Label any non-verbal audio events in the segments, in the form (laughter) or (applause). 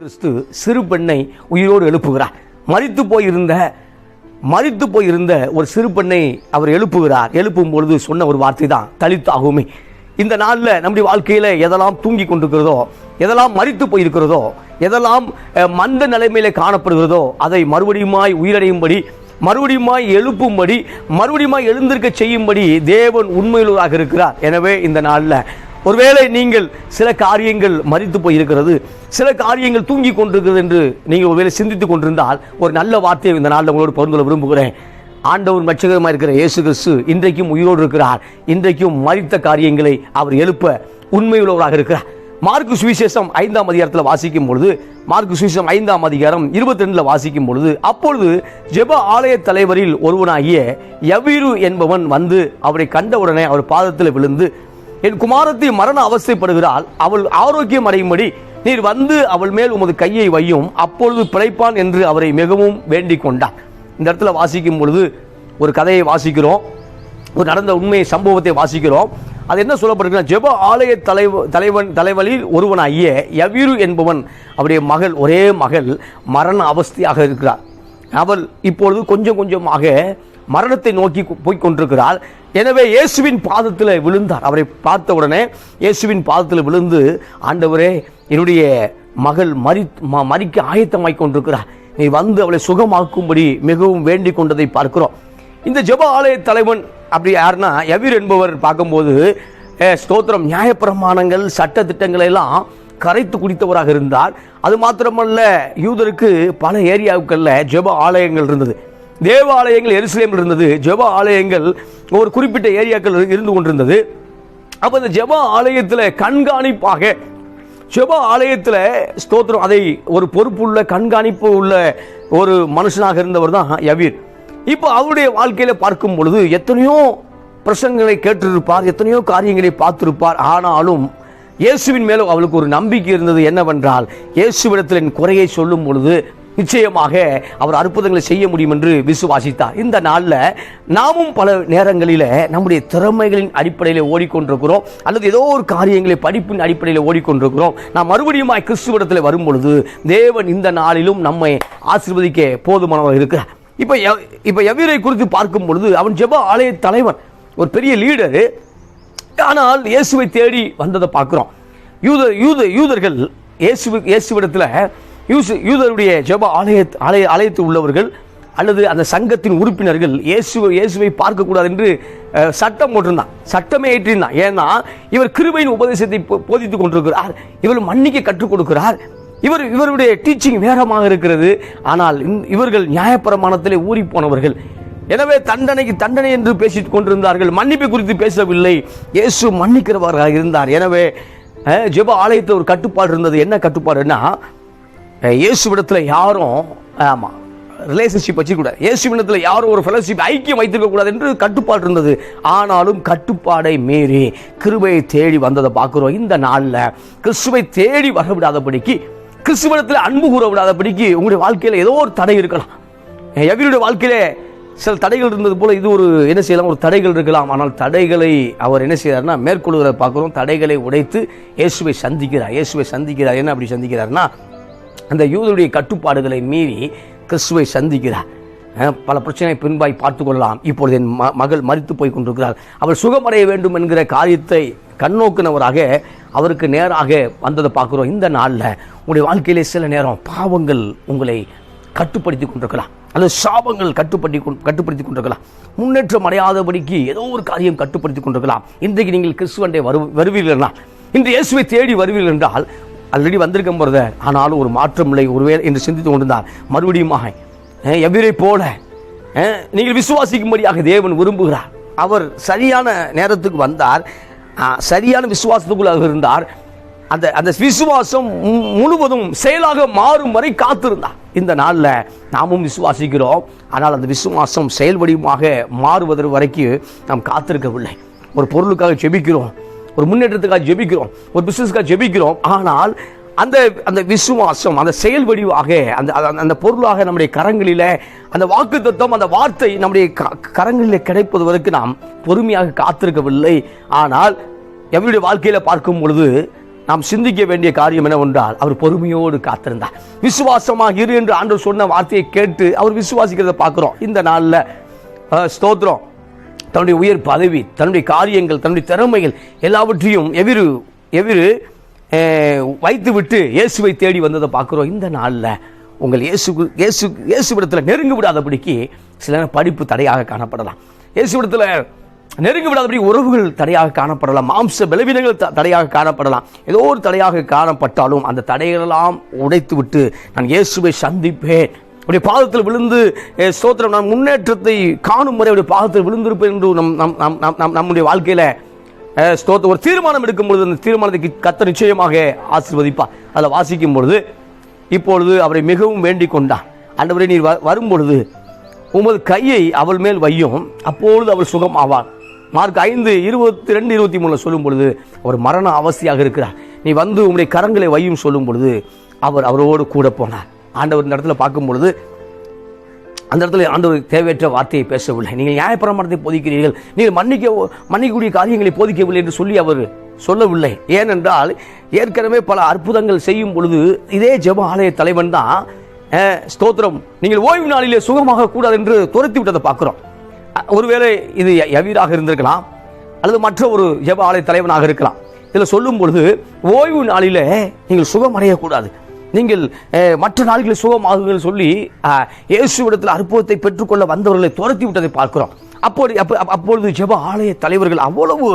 கிறிஸ்து சிறு பெண்ணை உயிரோடு எழுப்புகிறார். மறித்து போயிருந்த மறித்து போயிருந்த ஒரு சிறு பெண்ணை அவர் எழுப்புகிறார். எழுப்பும் பொழுது சொன்ன ஒரு வார்த்தை தான் தலித்தாகுமே. இந்த நாளில் நம்முடைய வாழ்க்கையில் எதெல்லாம் தூங்கி கொண்டிருக்கிறதோ எதெல்லாம் மறித்து போயிருக்கிறதோ எதெல்லாம் மந்த நிலைமையில காணப்படுகிறதோ அதை மறுபடியுமாய் உயிரடையும்படி மறுபடியுமாய் எழுப்பும்படி மறுபடியுமாய் எழுந்திருக்க செய்யும்படி தேவன் உண்மையுள்ளதாக இருக்கிறார். எனவே இந்த நாளில் ஒருவேளை நீங்கள் சில காரியங்கள் மறித்து போயிருக்கிறது சில காரியங்கள் தூங்கி கொண்டிருக்கிறது என்று நீங்கள் ஒருவேளை சிந்தித்துக் கொண்டிருந்தால் ஒரு நல்ல வார்த்தையை இந்த நாளில் உங்களோடு பகிர்ந்து கொள்ள விரும்புகிறேன். ஆண்டவர் மச்சகரமாக இருக்கிற இயேசு கிறிஸ்து இன்றைக்கும் உயிரோடு இருக்கிறார். இன்றைக்கும் மறித்த காரியங்களை அவர் எழுப்ப உண்மையுள்ளவராக இருக்கிறார். மார்க்கு சுவிசேஷம் ஐந்தாம் அதிகாரத்தில் வாசிக்கும் பொழுது மார்க்கு சுவிசேஷம் ஐந்தாம் அதிகாரம் இருபத்தி ரெண்டில் வாசிக்கும் பொழுது அப்பொழுது ஜெப ஆலய தலைவரில் ஒருவனாகிய எவ்விரு என்பவன் வந்து அவரை கண்டவுடனே அவர் பாதத்தில் விழுந்து என் குமாரத்தை மரண அவஸ்தைப்படுகிறாள். அவள் ஆரோக்கியம் அடையும்படி நீர் வந்து அவள் மேல் உமது கையை வையும். அப்பொழுது பிழைப்பான் என்று அவரை மிகவும் வேண்டிக் கொண்டார் இந்த இடத்துல வாசிக்கும் பொழுது ஒரு கதையை வாசிக்கிறோம். ஒரு நடந்த உண்மை சம்பவத்தை வாசிக்கிறோம். அது என்ன சொல்லப்பட்டிருக்குன்னா ஜெப ஆலய தலைவ தலைவன் தலைவலில் ஒருவனாகிய யவீரு என்பவன் அவருடைய மகள் ஒரே மகள் மரண அவஸ்தையாக இருக்கிறார் அவள் இப்பொழுது கொஞ்சம் கொஞ்சமாக மரணத்தை நோக்கி போய் கொண்டிருக்கிறார். எனவே இயேசுவின் பாதத்தில் விழுந்தார். அவரை பார்த்த உடனே இயேசுவின் பாதத்தில் விழுந்து ஆண்டவரே என்னுடைய மகள் மறி ம- மரிக்க ஆயத்தமாய் கொண்டிருக்கிறார். நீ வந்து அவளை சுகமாக்கும்படி மிகவும் வேண்டிக் கொண்டதை பார்க்கிறோம். இந்த ஜெப ஆலய தலைவன் அப்படி யாருன்னா யவீர் என்பவர் பார்க்கும்போது ஸ்தோத்திரம் நியாயப்பிரமாணங்கள் சட்ட திட்டங்களை எல்லாம் கரைத்து குடித்தவராக இருந்தார். அது மாத்திரமல்ல யூதருக்கு பல ஏரியாவுக்கள்ல ஜெப ஆலயங்கள் இருந்தது. தேவாலயங்கள் எருசலேமில் இருந்தது. ஜெப ஆலயங்கள் ஒரு குறிப்பிட்ட ஏரியாக்கள் இருந்து கொண்டிருந்தது. அப்போ இந்த ஜெப ஆலயத்தில் கண்காணிப்பாக ஜெப ஆலயத்தில் ஸ்தோத்திரம் அதை ஒரு பொறுப்புள்ள கண்காணிப்பு உள்ள ஒரு மனுஷனாக இருந்தவர் தான் யவீர். இப்போ அவருடைய வாழ்க்கையில் பார்க்கும் பொழுது எத்தனையோ பிரசங்களை கேட்டிருப்பார் எத்தனையோ காரியங்களை பார்த்திருப்பார். ஆனாலும் இயேசுவின் மேலும் அவளுக்கு ஒரு நம்பிக்கை இருந்தது என்னவென்றால் இயேசுவிடத்தில் என் குறையை சொல்லும் பொழுது நிச்சயமாக அவர் அற்புதங்களை செய்ய முடியும் என்று விசுவாசித்தார். இந்த நாளில் நாமும் பல நேரங்களில் நம்முடைய திறமைகளின் அடிப்படையில் ஓடிக்கொண்டிருக்கிறோம். அல்லது ஏதோ ஒரு காரியங்களை படிப்பின் அடிப்படையில் ஓடிக்கொண்டிருக்கிறோம். நாம் மறுபடியும் கிறிஸ்துவிடத்தில் வரும் பொழுது தேவன் இந்த நாளிலும் நம்மை ஆசிர்வதிக்க போதுமானவர் இருக்கிறார். இப்போ இப்போ எவ்வீரை குறித்து பார்க்கும் பொழுது அவன் ஜெப ஆலய தலைவன் ஒரு பெரிய லீடரு. ஆனால் இயேசுவை தேடி வந்ததை பார்க்குறோம். யூத யூத யூதர்கள் இயேசு இயேசுவிடத்தில் யூசு யூதருடைய ஜப ஆலய ஆலய ஆலயத்தில் உள்ளவர்கள் அல்லது அந்த சங்கத்தின் உறுப்பினர்கள் இயேசு இயேசுவை பார்க்கக்கூடாது என்று சட்டம் போட்டிருந்தான். சட்டமே ஏற்றிருந்தான். ஏன்னா இவர் கிருபையின் உபதேசத்தை போ- போதித்துக் கொண்டிருக்கிறார். இவர் மன்னிக்க கற்றுக் கொடுக்கிறார். இவர் இவருடைய டீச்சிங் வேகமாக இருக்கிறது. ஆனால் இவர்கள் நியாயப்பிரமாணத்திலே ஊறி போனவர்கள் எனவே தண்டனைக்கு தண்டனை என்று பேசிக் கொண்டிருந்தார்கள். மன்னிப்பு குறித்து பேசவில்லை. இயேசு மன்னிக்கிறவராக இருந்தார். எனவே ஜெப ஆலயத்தில் ஒரு கட்டுப்பாடு இருந்தது. என்ன கட்டுப்பாடுன்னா இயேசுவிடத்தில் யாரும் ஆமாம் ரிலேஷன்ஷிப் வச்சுக்கூடாது இயேசுவிடத்தில் யாரும் ஒரு ஃபெலோஷிப் ஐக்கியம் வைத்திருக்கக்கூடாது என்று கட்டுப்பாடு இருந்தது. ஆனாலும் கட்டுப்பாடை மீறி கிருபையை தேடி வந்ததை பார்க்குறோம். இந்த நாளில் கிறிஸ்துவை தேடி வர விடாதபடிக்கு கிறிஸ்துவனத்தில் அன்பு கூற விடாதபடிக்கு உங்களுடைய வாழ்க்கையில் ஏதோ ஒரு தடை இருக்கலாம். எவருடைய வாழ்க்கையிலே சில தடைகள் இருந்தது போல் இது ஒரு என்ன செய்யலாம் ஒரு தடைகள் இருக்கலாம். ஆனால் தடைகளை அவர் என்ன செய்கிறார்னா மேற்கொள்கிறத பார்க்குறோம். தடைகளை உடைத்து இயேசுவை சந்திக்கிறார். இயேசுவை சந்திக்கிறார். என்ன அப்படி சந்திக்கிறார்னா அந்த யூதருடைய கட்டுப்பாடுகளை மீறி கிறிஸ்துவை சந்திக்கிறார். பல பிரச்சனை பின்பாய் பார்த்து கொள்ளலாம். இப்பொழுது என் ம- மகள் மறித்து போய் கொண்டிருக்கிறார் அவள் சுகமடைய வேண்டும் என்கிற காரியத்தை கண்ணோக்கினவராக அவருக்கு நேராக வந்ததை பார்க்குறோம். இந்த நாளில் உங்களுடைய வாழ்க்கையிலே சில நேரம் பாவங்கள் உங்களை கட்டுப்படுத்தி கொண்டிருக்கலாம். அல்லது சாபங்கள் கட்டுப்படுத்தி கட்டுப்படுத்தி கொண்டிருக்கலாம். முன்னேற்றம் அடையாதபடிக்கு ஏதோ ஒரு காரியம் கட்டுப்படுத்தி கொண்டிருக்கலாம். இன்றைக்கு நீங்கள் கிறிஸ்துவண்டை வரு வருவீர்கள் இன்று இயேசுவை தேடி வருவீர்கள் என்றால் ஆல்ரெடி வந்திருக்க போகிறத ஆனாலும் ஒரு மாற்றம் இல்லை ஒருவேளை என்று சிந்தித்து கொண்டிருந்தார். மறுபடியுமாக எவ்விரை போல நீங்கள் விசுவாசிக்கும்படியாக தேவன் விரும்புகிறார். அவர் சரியான நேரத்துக்கு வந்தார். சரியான விசுவாசத்துக்குள்ளாக இருந்தார். அந்த அந்த விசுவாசம் மு- முழுவதும் செயலாக மாறும் வரை காத்திருந்தார். இந்த நாளில் நாமும் விசுவாசிக்கிறோம். ஆனால் அந்த விசுவாசம் செயல் வடிவமாக மாறுவதற்கு வரைக்கும் நாம் காத்திருக்கவில்லை. ஒரு பொருளுக்காக செபிக்கிறோம். ஒரு முன்னேற்றத்துக்காக ஜெபிக்கிறோம். ஒரு பிசினஸ்க்காக ஜெபிக்கிறோம். ஆனால் அந்த அந்த விசுவாசம் அந்த செயல் வடிவாக அந்த அந்த- அந்த பொருளாக நம்முடைய கரங்களில் அந்த வாக்கு தத்துவம் அந்த வார்த்தை நம்முடைய க- கரங்களிலே கிடைப்பது வரைக்கும் நாம் பொறுமையாக காத்திருக்கவில்லை. ஆனால் எவருடைய வாழ்க்கையில் பார்க்கும் பொழுது நாம் சிந்திக்க வேண்டிய காரியம் என்னவென்றால் அவர் பொறுமையோடு காத்திருந்தார். விசுவாசமாக இரு என்று ஆண்டு சொன்ன வார்த்தையை கேட்டு அவர் விசுவாசிக்கிறத பார்க்குறோம். இந்த நாளில் ஸ்தோத்திரம். தன்னுடைய உயர் பதவி தன்னுடைய காரியங்கள் தன்னுடைய திறமைகள் எல்லாவற்றையும் எவிரு எவிரு வைத்து வைத்துவிட்டு இயேசுவை தேடி வந்ததை பார்க்குறோம். இந்த நாளில் உங்கள் இயேசு இயேசு இயேசுவிடத்தில் நெருங்கி விடாதபடிக்கு சில நேரம் படிப்பு தடையாக காணப்படலாம். இயேசுவிடத்தில் நெருங்கி விடாதபடி உறவுகள் தடையாக காணப்படலாம். மாம்ச பலவீனங்கள் த- தடையாக காணப்படலாம். ஏதோ ஒரு தடையாக காணப்பட்டாலும் அந்த தடைகளெல்லாம் உடைத்து விட்டு நான் இயேசுவை சந்திப்பேன். அவருடைய பாதத்தில் விழுந்து ஸ்தோத்திரம் நான் முன்னேற்றத்தை காணும் முறை அவருடைய பாதத்தில் விழுந்திருப்பேன் என்று நம் நம் நம் நம் நம் நம்முடைய வாழ்க்கையில் ஸ்தோத்திரம் ஒரு தீர்மானம் எடுக்கும் பொழுது அந்த தீர்மானத்தை கத்த நிச்சயமாக ஆசீர்வதிப்பார். அதில் வாசிக்கும் பொழுது இப்பொழுது அவரை மிகவும் வேண்டிக் கொண்டான் அண்டவரை நீர் வ- வரும் பொழுது உமது கையை அவள் மேல் வையும் அப்பொழுது அவள் சுகம் ஆவாள் மார்க் ஐந்து இருபத்தி ரெண்டு இருபத்தி மூணில் சொல்லும் பொழுது அவர் மரண அவஸ்தையாக இருக்கிறார். நீ வந்து உங்களுடைய கரங்களை வையும் சொல்லும் பொழுது அவர் அவரோடு கூட போனார். ஆண்டவர் இந்த இடத்துல பார்க்கும் பொழுது அந்த இடத்துல ஆண்டவர் தேவையற்ற வார்த்தையை பேசவில்லை. நீங்கள் நியாயப்பிரமாணத்தை போதிக்கிறீர்கள். நீங்கள் மன்னிக்க மன்னிக்கக்கூடிய காரியங்களை போதிக்கவில்லை என்று சொல்லி அவர் சொல்லவில்லை. ஏனென்றால் ஏற்கனவே பல அற்புதங்கள் செய்யும் பொழுது இதே ஜெப ஆலய தலைவன் தான் ஸ்தோத்திரம். நீங்கள் ஓய்வு நாளிலே சுகமாக கூடாது என்று துரத்தி விட்டதை பார்க்குறோம். ஒருவேளை இது யவீராக இருந்திருக்கலாம் அல்லது மற்ற ஒரு ஜெப ஆலய தலைவனாக இருக்கலாம். இதில் சொல்லும் பொழுது ஓய்வு நாளிலே நீங்கள் சுகம் அடையக்கூடாது நீங்கள் மற்ற நாள்களில் சுகமாகுங்கள் சொல்லி இயேசுவிடத்தில் அற்புதத்தை பெற்றுக்கொள்ள வந்தவர்களை துரத்தி விட்டதை பார்க்கிறோம். அப்போது அப்பொழுது ஜெப ஆலய தலைவர்கள் அவ்வளவு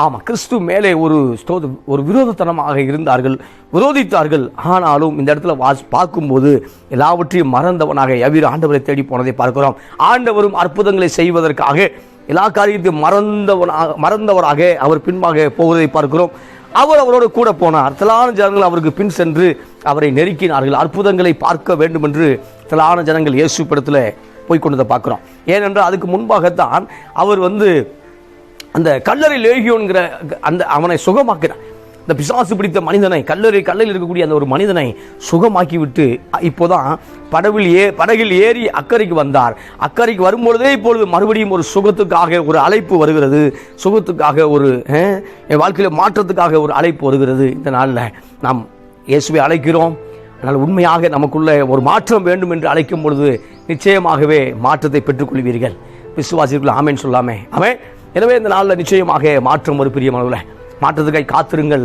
ஆமாம் கிறிஸ்து மேலே ஒரு ஸ்தோத ஒரு விரோதத்தனமாக இருந்தார்கள் விரோதித்தார்கள். ஆனாலும் இந்த இடத்துல வாஸ் பார்க்கும்போது எல்லாவற்றையும் மறந்தவனாக எவ்விரு ஆண்டவரை தேடி போனதை பார்க்கிறோம். ஆண்டவரும் அற்புதங்களை செய்வதற்காக எல்லா காரியத்தையும் மறந்தவனாக மறந்தவராக அவர் பின்பாக போவதை பார்க்கிறோம். அவர் அவரோடு கூட போனார். திலான ஜனங்கள் அவருக்கு பின் சென்று அவரை நெருக்கினார்கள். அற்புதங்களை பார்க்க வேண்டும் என்று திலான ஜனங்கள் இயேசு படத்தில் போய்கொண்டதை பார்க்குறோம். ஏனென்றால் அதுக்கு முன்பாகத்தான் அவர் வந்து அந்த கல்லறை லேகியோன்கிற அந்த அவனை சுகமாக்கிறான் இந்த பிசாசு பிடித்த மனிதனை கல்லறை கல்லில் இருக்கக்கூடிய அந்த ஒரு மனிதனை சுகமாக்கி விட்டு இப்போதான் படவில் ஏ படகில் ஏறி அக்கறைக்கு வந்தார். அக்கறைக்கு வரும்பொழுதே இப்பொழுது மறுபடியும் ஒரு சுகத்துக்காக ஒரு அழைப்பு வருகிறது. சுகத்துக்காக ஒரு என் வாழ்க்கையில் மாற்றத்துக்காக ஒரு அழைப்பு வருகிறது. இந்த நாளில் நாம் இயேசுவை அழைக்கிறோம். ஆனால் உண்மையாக நமக்குள்ள ஒரு மாற்றம் வேண்டும் என்று அழைக்கும் பொழுது நிச்சயமாகவே மாற்றத்தை பெற்றுக்கொள்வீர்கள். விசுவாசிகள் ஆமேன்னு சொல்லாமே. ஆமே எனவே இந்த நாளில் நிச்சயமாக மாற்றம் ஒரு பெரிய மனதில் மாற்றத்துக்காய் காத்திருங்கள்.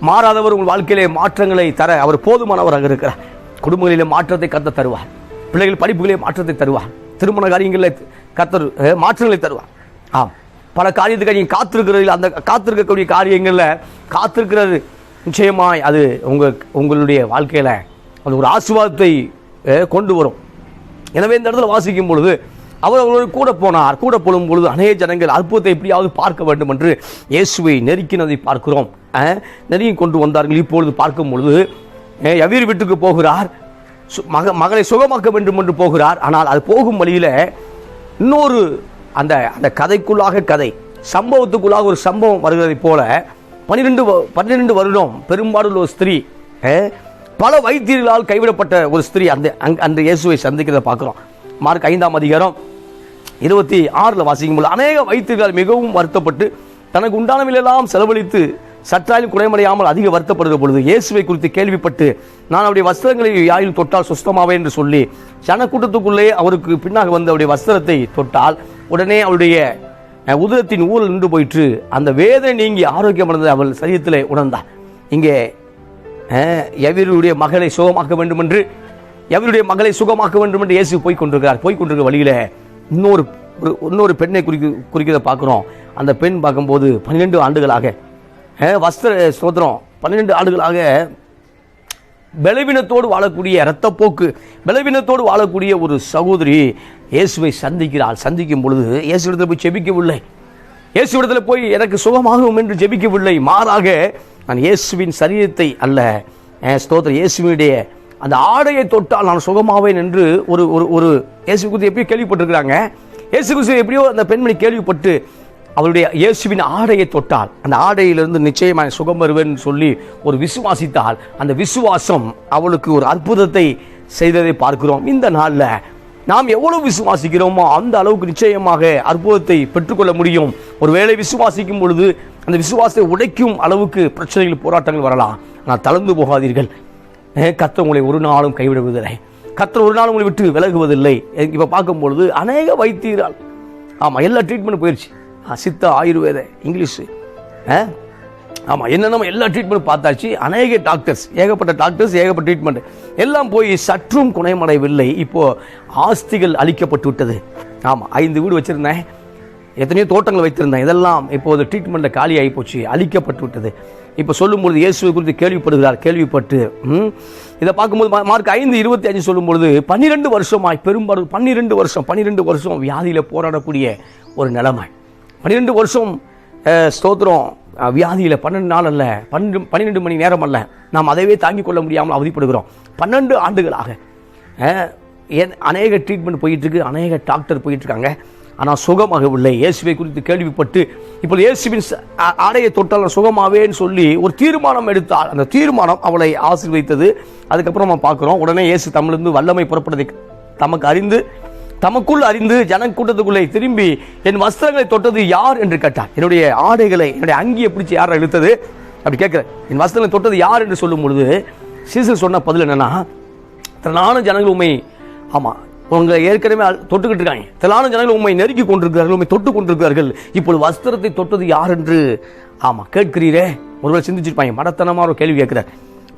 மாறாதவர் உங்கள் வாழ்க்கையிலே மாற்றங்களை தர அவர் போதுமானவராக இருக்கிறார். குடும்பங்களிலே மாற்றத்தை கத்த தருவார். பிள்ளைகள் படிப்புகளிலே மாற்றத்தை தருவார். திருமண காரியங்களில் கத்தர் மாற்றங்களை தருவார். ஆம். பல காரியத்துக்காக நீங்கள் காத்திருக்கிறதில் அந்த காத்திருக்கக்கூடிய காரியங்களில் காத்திருக்கிறது. நிச்சயமாய் அது உங்கள் உங்களுடைய வாழ்க்கையில் அது ஒரு ஆசீர்வாதத்தை கொண்டு வரும். எனவே இந்த இடத்துல வாசிக்கும் பொழுது அவர் அவரோடு கூட போனார் கூட போடும் பொழுது அநேக ஜனங்கள் அற்புதத்தை எப்படியாவது பார்க்க வேண்டும் என்று இயேசுவை நெருக்கினதை பார்க்கிறோம். நெருங்கி கொண்டு வந்தார்கள். இப்பொழுது பார்க்கும் பொழுது எவீர் வீட்டுக்கு போகிறார். சு- மக மகளை சுகமாக்க வேண்டும் என்று போகிறார். ஆனால் அது போகும் வழியில் இன்னொரு அந்த அந்த கதைக்குள்ளாக கதை சம்பவத்துக்குள்ளாக ஒரு சம்பவம் வருகிறதைப் போல பன்னிரெண்டு பன்னிரெண்டு வருடம் பெரும்பாலும் ஒரு ஸ்திரீ பல வைத்தியர்களால் கைவிடப்பட்ட ஒரு ஸ்திரீ அந்த அங் அந்த இயேசுவை சந்திக்கிறத பார்க்குறோம். மார்க் ஐந்தாம் அதிகாரம் இருபத்தி ஆறில் வாசிக்கும் போது அநேக வைத்தியர்கள் மிகவும் வருத்தப்பட்டு தனக்கு உண்டானவிலெல்லாம் செலவழித்து சற்றாலும் குறைமடையாமல் அதிக வருத்தப்படுகிற பொழுது இயேசுவை குறித்து கேள்விப்பட்டு நான் அவருடைய வஸ்திரங்களை யாரில் தொட்டால் சுஸ்தமாவே? என்று சொல்லி ஜனக்கூட்டத்துக்குள்ளே அவருக்கு பின்னாக வந்து அவருடைய வஸ்திரத்தை தொட்டால் உடனே அவருடைய உதிரத்தின் உதரத்தின் நின்று போயிற்று. அந்த வேதனை நீங்கி ஆரோக்கியமடைந்த அவள் சரீரத்தில் உணர்ந்தார் இங்கே அஹ், எவருடைய மகளை சுகமாக்க வேண்டும் என்று எவருடைய மகளை சுகமாக்க வேண்டும் என்று இயேசு போய் கொண்டிருக்கிறார்? போய் கொண்டிருக்க வழியில இன்னொரு ஒரு- இன்னொரு பெண்ணை குறிக்க குறிக்கிறத பார்க்குறோம். அந்த பெண் பார்க்கும்போது பன்னிரெண்டு ஆண்டுகளாக வஸ்திர சோதரம் பன்னிரெண்டு ஆண்டுகளாக பலவீனத்தோடு வாழக்கூடிய இரத்தப்போக்கு பலவீனத்தோடு வாழக்கூடிய ஒரு சகோதரி இயேசுவை சந்திக்கிறாள். சந்திக்கும் பொழுது இயேசுவிடத்தில் போய் ஜெபிக்கவில்லை. இயேசு இடத்துல போய் எனக்கு சுகமாகும் என்று ஜெபிக்கவில்லை. மாறாக நான் இயேசுவின் சரீரத்தை அல்ல ஸ்தோத்திர இயேசுவினுடைய அந்த ஆடையை தொட்டால் நான் சுகமாவேன் என்று ஒரு ஒரு ஒரு இயேசு குறித்து எப்படியோ கேள்விப்பட்டிருக்கிறாங்க. இயேசு கிறிஸ்து எப்படியோ அந்த பெண்மணி கேள்விப்பட்டு அவளுடைய இயேசுவின் ஆடையை தொட்டால் அந்த ஆடையிலிருந்து நிச்சயமாக சுகம் வருவேன் சொல்லி ஒரு விசுவாசித்தால் அந்த விசுவாசம் அவளுக்கு ஒரு அற்புதத்தை செய்ததை பார்க்கிறோம். இந்த நாளில் நாம் எவ்வளவு விசுவாசிக்கிறோமோ அந்த அளவுக்கு நிச்சயமாக அற்புதத்தை பெற்றுக்கொள்ள முடியும். ஒருவேளை விசுவாசிக்கும் பொழுது அந்த விசுவாசத்தை உடைக்கும் அளவுக்கு பிரச்சனைகள் போராட்டங்கள் வரலாம். ஆனால் தளர்ந்து போகாதீர்கள். கத்த உங்களை ஒரு நாளும் கைவிடுவதில்லை கத்தர் ஒரு நாள் உங்களை விட்டு விலகுவதில்லை. இப்போ பார்க்கும்பொழுது அநேக வைத்தியரால் ஆமாம் எல்லா ட்ரீட்மெண்ட் போயிடுச்சு சித்த ஆயுர்வேத இங்கிலீஷு. ஆ? ஆமாம் என்னென்ன எல்லா ட்ரீட்மெண்ட் பார்த்தாச்சு. அநேக டாக்டர்ஸ் ஏகப்பட்ட டாக்டர்ஸ் ஏகப்பட்ட ட்ரீட்மெண்ட் எல்லாம் போய் சற்றும் குணமடையவில்லை. இப்போது ஆஸ்திகள் அழிக்கப்பட்டு விட்டது. ஆமாம் ஐந்து வீடு வச்சுருந்தேன். எத்தனையோ தோட்டங்கள் வைத்திருந்தேன். இதெல்லாம் இப்போது ட்ரீட்மெண்ட்டில் காலி போச்சு அழிக்கப்பட்டு விட்டது. இப்போ சொல்லும்பொழுது இயேசுவை குறித்து கேள்விப்படுகிறார் கேள்விப்பட்டு இதை பார்க்கும்போது மா- மார்க் ஐந்து இருபத்தி அஞ்சு சொல்லும்பொழுது பன்னிரெண்டு வருஷமாய் பெரும்பாலும் பன்னிரெண்டு வருஷம் பன்னிரெண்டு வருஷம் வியாதியில் போராடக்கூடிய ஒரு நிலைமை. பன்னிரெண்டு வருஷம் ஸ்தோத்திரம் வியாதியில் பன்னெண்டு நாள் அல்ல பன்னெண்டு பன்னிரெண்டு மணி நேரம் அல்ல நாம் அதைவே தாங்கிக் கொள்ள முடியாமல் அவதிப்படுகிறோம். பன்னெண்டு ஆண்டுகளாக ஏன் அநேக ட்ரீட்மெண்ட் போயிட்டுருக்கு அநேக டாக்டர் போயிட்டுருக்காங்க. ஆனால் சுகமாகவில்லை இயேசுவை குறித்து கேள்விப்பட்டு இப்போ இயேசுவின் ஆடையை தொட்டால் நான் சுகமாவேன்னு சொல்லி ஒரு தீர்மானம் எடுத்தால் அந்த தீர்மானம் அவளை ஆசீர்வதித்தது. அதுக்கப்புறம் நம்ம பார்க்குறோம் உடனே இயேசு தமிழ்ந்து வல்லமை புறப்படுவதை தமக்கு அறிந்து தமக்குள் அறிந்து ஜனக்கூட்டத்துக்குள்ளே திரும்பி என் வஸ்திரங்களை தொட்டது யார்? என்று கேட்டார். என்னுடைய ஆடைகளை என்னுடைய அங்கியை பிடிச்சி யாரை இழுத்தது? அப்படி கேட்குறேன் என் வஸ்திரங்களை தொட்டது யார்? என்று சொல்லும் பொழுது சீசர் சொன்ன பதில் என்னன்னா திரளான ஜனங்கள் உண்மை ஆமாம் உங்களை ஏற்கனவே தொட்டுக்கிட்டு இருக்காங்க. திரளான ஜனங்கள் உண்மை நெருக்கி கொண்டிருக்கிறார்கள் உண்மை தொட்டு கொண்டிருக்கிறார்கள். இப்பொழுது வஸ்திரத்தை தொட்டது யார் என்று? ஆமாம் கேட்கிறீரே. ஒருவர் சிந்திச்சிருப்பாங்க. மடத்தனமான ஒரு கேள்வி கேட்கிறார்.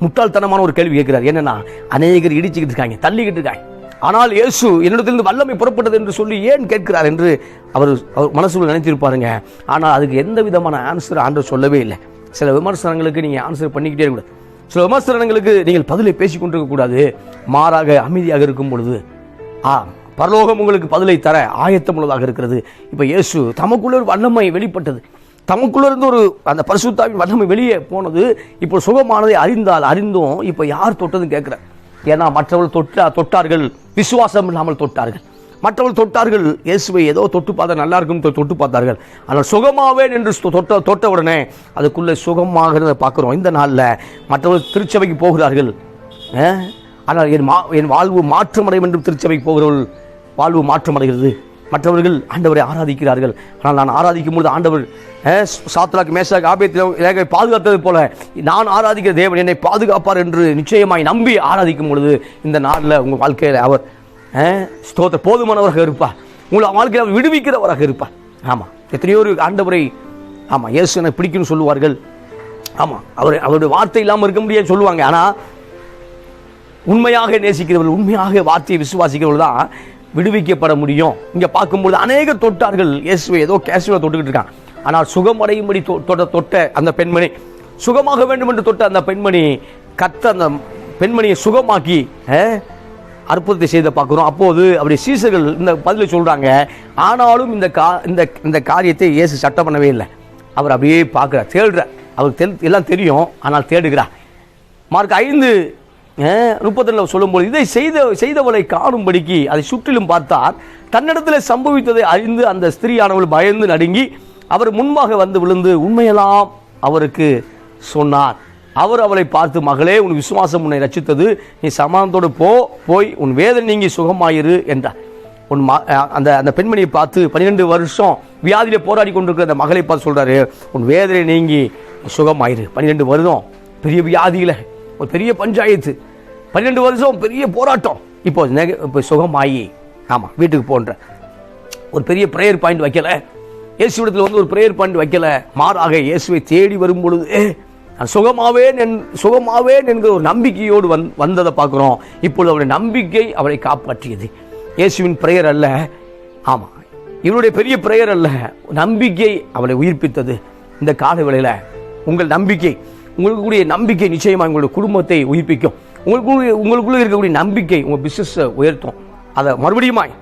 முட்டாள்தனமான ஒரு கேள்வி கேட்கிறார். என்னன்னா அநேகர் இடிச்சுக்கிட்டு இருக்காங்க தள்ளிக்கிட்டு இருக்காங்க. ஆனால் இயேசு என்னிடத்திலிருந்து வல்லமை புறப்பட்டது என்று சொல்லி ஏன் கேட்கிறார் என்று அவர் அவர் மனசுக்குள் நினைத்திருப்பாருங்க. ஆனால் அதுக்கு எந்த விதமான ஆன்சர் ஆண்டு சொல்லவே இல்லை. சில விமர்சனங்களுக்கு நீங்கள் ஆன்சர் பண்ணிக்கிட்டே இருக்கக்கூடாது சில விமர்சனங்களுக்கு நீங்கள் பதிலை பேசிக் கூடாது. மாறாக அமைதியாக இருக்கும் பொழுது ஆ பரலோகம் உங்களுக்கு பதிலை தர ஆயத்தம் உள்ளதாக இருக்கிறது. இப்போ இயேசு தமக்குள்ள ஒரு வல்லமை வெளிப்பட்டது. தமக்குள்ளேருந்து ஒரு அந்த பரிசுத்தாவின் வல்லமை வெளியே போனது. இப்போ சுகமானதை அறிந்தால் அறிந்தோம். இப்போ யார் தொட்டதுன்னு கேட்குறேன் ஏன்னா மற்றவர்கள் தொட்டா தொட்டார்கள். விசுவாசம் இல்லாமல் தொட்டார்கள். மற்றவர்கள் தொட்டார்கள். இயேசுவை ஏதோ தொட்டு பார்த்தா நல்லா இருக்கும் தொட்டு பார்த்தார்கள். ஆனால் சுகமாவேன் என்று தொட்ட தொட்ட உடனே அதுக்குள்ளே சுகமாகிறத பார்க்குறோம். இந்த நாளில் மற்றவர்கள் திருச்சபைக்கு போகிறார்கள். ஆனால் என் மா என் வாழ்வு மாற்றமடையும் என்று திருச்சபை போகிறவர்கள் வாழ்வு மாற்றமடைகிறது. மற்றவர்கள் ஆண்டவரை ஆராதிக்கிறார்கள். ஆனால் நான் ஆராதிக்கும் பொழுது ஆண்டவர் அஹ், மேசாக்கு மேஷாக் பாதுகாத்தது போல நான் ஆராதிக்கிற தேவன் என்னை பாதுகாப்பார் என்று நிச்சயமாய் நம்பி ஆராதிக்கும் பொழுது இந்த நாளில் உங்கள் வாழ்க்கையில் அவர் அஹ், ஸ்தோத்திர போதுமானவராக இருப்பார். உங்களை வாழ்க்கையில் அவர் விடுவிக்கிறவராக இருப்பார். ஆமாம் எத்தனையோ ஒரு ஆண்டவரை ஆமாம் இயேசு எனக்கு பிடிக்கும்னு சொல்லுவார்கள். ஆமாம் அவர் அவருடைய வார்த்தை இல்லாமல் இருக்க முடியாது சொல்லுவாங்க. ஆனால் உண்மையாக நேசிக்கிறவர்கள் உண்மையாக வார்த்தையை விசுவாசிக்கிறவர்கள் தான் விடுவிக்கப்பட முடியும். இங்கே பார்க்கும்போது அநேக தொட்டார்கள். இயேசுவை ஏதோ கேசுவை தொட்டுக்கிட்டு இருக்கான். ஆனால் சுகமடையும்படி தொ- தொட்ட தொட்ட அந்த பெண்மணி சுகமாக வேண்டும் என்று தொட்ட அந்த பெண்மணி கத்த அந்த பெண்மணியை சுகமாக்கி அற்புதத்தை செய்த பார்க்குறோம். அப்போது அப்படி சீசர்கள் இந்த பதிலை சொல்கிறாங்க ஆனாலும் இந்த கா இந்த இந்த காரியத்தை இயேசு சட்டம் பண்ணவே இல்லை. அவர் அப்படியே பார்க்குறார். தேடுறார். அவருக்கு தெல் எல்லாம் தெரியும். ஆனால் தேடுகிறார். மார்க் ஐந்து முப்பத்தில் சொல்லும்போது இதை செய்த செய்தவளை காணும்படிக்கு அதை சுற்றிலும் பார்த்தார். தன்னிடத்தில் சம்பவித்ததை அறிந்து அந்த ஸ்திரீயானவள் பயந்து நடுங்கி அவர் முன்பாக வந்து விழுந்து உண்மையெல்லாம் அவருக்கு சொன்னார். அவர் அவளை பார்த்து மகளே உன் விசுவாசம் உன்னை ரச்சித்தது நீ சமாதானத்தோடு போ போய் உன் வேதனை நீங்கி சுகமாயிரு என்றார். உன் ம அந்த அந்த பெண்மணியை பார்த்து பன்னிரெண்டு வருஷம் வியாதியில் போராடி கொண்டிருக்கிற அந்த மகளை பார்த்து சொல்கிறாரு உன் வேதனை நீங்கி சுகமாயிரு. பன்னிரெண்டு வருடம் பெரிய வியாதியில் ஒரு பெரிய பஞ்சாயத்து. பன்னெண்டு வருஷம் பெரிய போராட்டம். இப்போ நெக இப்போ சுகமாயி. ஆமாம் வீட்டுக்கு போன்ற. ஒரு பெரிய ப்ரேயர் பாயிண்ட் வைக்கல. இயேசுவிடத்தில் வந்து ஒரு ப்ரேயர் பாயிண்ட் வைக்கல. மாறாக இயேசுவை தேடி வரும் பொழுது நான் சுகமாவேன் என் சுகமாவேன் என்கிற ஒரு நம்பிக்கையோடு வந் வந்ததை பார்க்குறோம். இப்பொழுது அவருடைய நம்பிக்கை அவரை காப்பாற்றியது. இயேசுவின் ப்ரேயர் அல்ல. ஆமாம் இவருடைய பெரிய ப்ரேயர் அல்ல. நம்பிக்கை அவளை உயிர்ப்பித்தது. இந்த கால வேளையில உங்கள் நம்பிக்கை உங்களுக்கு கூடிய நம்பிக்கை நிச்சயமாக உங்களுடைய குடும்பத்தை உயிர்ப்பிக்கும். உங்களுக்குள்ள உங்களுக்குள்ளே இருக்கக்கூடிய நம்பிக்கை உங்கள் பிஸ்னஸை உயர்த்தும். அதை மறுபடியுமாய்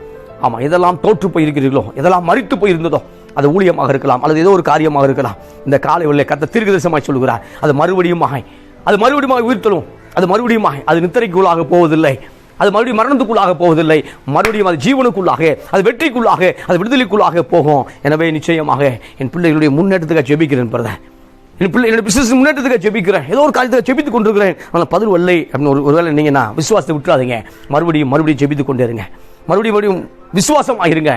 ஆமாம் எதெல்லாம் தோற்று போயிருக்கிறீர்களோ எதெல்லாம் மறித்து போயிருந்ததோ அது ஊழியமாக இருக்கலாம் அல்லது ஏதோ ஒரு காரியமாக இருக்கலாம். இந்த காலை உள்ள கத்த தீர்க்கதரிசனமாய் சொல்லுகிறார் அது மறுபடியுமாய் அது மறுபடியும் உயிர்த்தலும் அது மறுபடியும் அது நித்திரைக்குள்ளாக போவதில்லை அது மறுபடியும் மரணத்துக்குள்ளாக போவதில்லை மறுபடியும் அது ஜீவனுக்குள்ளாக அது வெற்றிக்குள்ளாக அது விடுதலைக்குள்ளாக போகும். எனவே நிச்சயமாக என் பிள்ளைகளுடைய முன்னேற்றத்துக்காக ஜெபிக்கிறேன் பிரதர். என்னோட பிசினஸ் முன்னேற்றத்துக்காக ஜெபிக்கிறேன். ஏதோ ஒரு காரியத்துக்கு ஜெபித்து கொண்டிருக்கிறேன். ஆனால் பதில் வரலை. அப்படின்னு ஒரு ஒருவேளை நீங்கன்னா விசுவாசத்தை விட்டுறாதீங்க. மறுபடியும் மறுபடியும் ஜெபித்து கொண்டே இருங்க. மறுபடியும் மறுபடியும் விசுவாசம் ஆகிருங்க